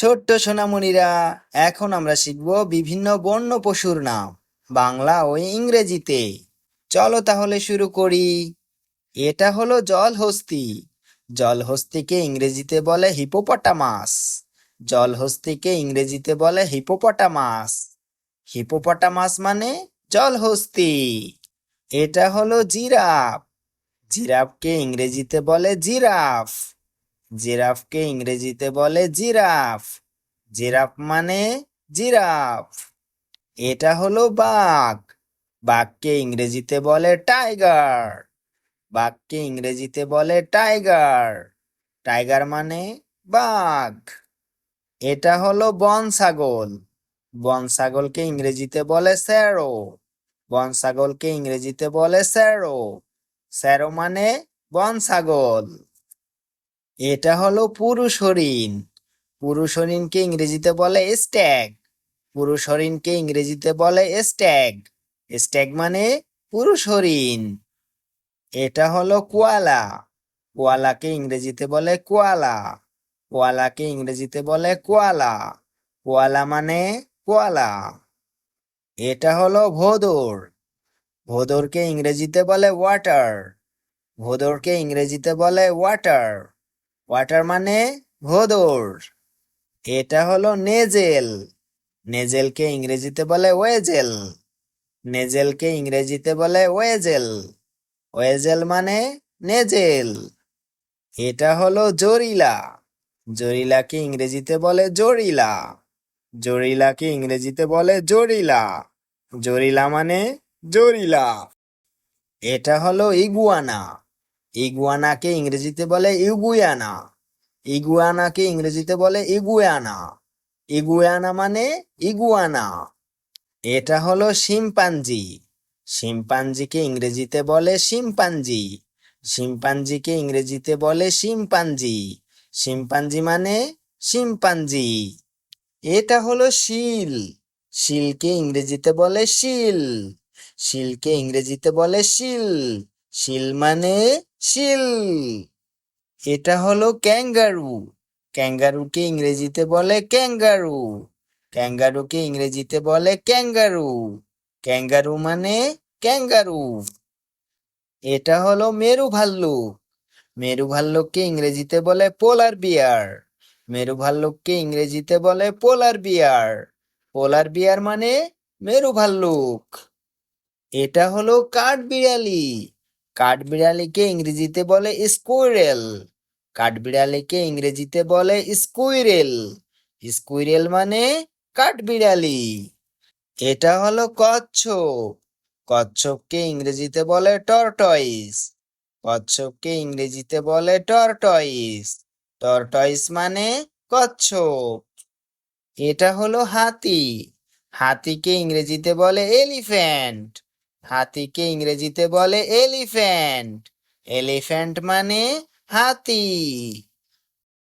ছোট্ট সোনামণিরা, এখন আমরা শিখব বিভিন্ন বন্য পশুর নাম, বাংলা ও ইংরেজিতে। চলো তাহলে শুরু করি। এটা হলো জলহস্তি। জলহস্তিকে ইংরেজিতে বলে হিপোপটামাস। জলহস্তিকে ইংরেজিতে বলে হিপোপটামাস। হিপোপটামাস মানে জলহস্তি। এটা হলো জিরাফ। জিরাফকে ইংরেজিতে বলে জিরাফ। জিরাফকে ইংরেজিতে বলে জিরাফ। জিরাফ মানে জিরাফ। এটা হলো বাঘ। বাঘকে ইংরেজিতে বলে টাইগার। বাঘকে ইংরেজিতে বলে টাইগার। টাইগার মানে বাঘ। এটা হলো বন ছাগল। বন ছাগলকে ইংরেজিতে বলে স্যারো। বন ছাগলকে ইংরেজিতে বলে স্যারো। স্যারো মানে বন ছাগল। এটা হলো পুরুষ হরিণ। পুরুষ হরিণকে ইংরেজিতে বলে স্ট্যাগ। পুরুষ হরিণকে ইংরেজিতে বলে স্ট্যাগ। স্ট্যাগ মানে পুরুষ হরিণ। এটা হলো কোয়ালা। কোয়ালাকে ইংরেজিতে বলে কোয়ালা। কোয়ালাকে ইংরেজিতে বলে কোয়ালা। কোয়ালা মানে কোয়ালা। এটা হলো ভোদর। ভোদরকে ইংরেজিতে বলে ওয়াটার। ভোদরকে ইংরেজিতে বলে ওয়াটার। ওয়াটার মানে ভোদর। এটা হলো নেজেল। নেজেলকে ইংরেজিতে বলে ওয়েজেল। নেজেলকে ইংরেজিতে বলে ওয়েজেল। ওয়েজেল মানে নেজেল। এটা হলো জরিলা। জরিলাকে ইংরেজিতে বলে জরিলা। জরিলাকে ইংরেজিতে বলে জরিলা। জরিলা মানে জরিলা। এটা হলো ইগুয়ানা। ইগুয়ানাকে ইংরেজিতে বলে ইগুয়ানা। ইগুয়ানাকে ইংরেজিতে বলে ইগুয়ানা। ইগুয়ানা মানে ইগুয়ানা। এটা হলো শিম্পাঞ্জি। শিম্পাঞ্জিকে ইংরেজিতে বলে শিম্পাঞ্জি। শিম্পাঞ্জিকে ইংরেজিতে বলে শিম্পাঞ্জি। শিম্পাঞ্জি মানে শিম্পাঞ্জি। এটা হলো শিল। শিলকে ইংরেজিতে বলে শিল। শিলকে ইংরেজিতে বলে শিল। শিল মানে শিল। এটা হলো ক্যাঙ্গারু। ক্যাঙ্গারুকে ইংরেজিতে বলে ক্যাঙ্গারু। ক্যাঙ্গারুকে ইংরেজিতে বলে ক্যাঙ্গারু। ক্যাঙ্গারু মানে ক্যাঙ্গারু। এটা হলো মেরু ভাল্লুক মেরু ভাল্লুককে ইংরেজিতে বলে পোলার বিয়ার। মেরু ভাল্লুককে ইংরেজিতে বলে পোলার বিয়ার। পোলার বিয়ার মানে মেরু ভাল্লুক এটা হলো কাঠবিড়ালি। কাঠবিড়ালিকে ইংরেজিতে বলে স্কুইরেল। কাঠবিড়ালিকে ইংরেজিতে বলে স্কুইরেল। স্কুইরেল মানে কাঠবিড়ালি। এটা হলো কচ্ছপ। কচ্ছপকে ইংরেজিতে বলে টরটয়েস কচ্ছপকে ইংরেজিতে বলে টরটয়েস টরটয়েস মানে কচ্ছপ। এটা হলো হাতি। হাতিকে ইংরেজিতে বলে এলিফ্যান্ট। হাতিকে ইংরেজিতে বলে এলিফ্যান্ট। এলিফ্যান্ট মানে হাতি।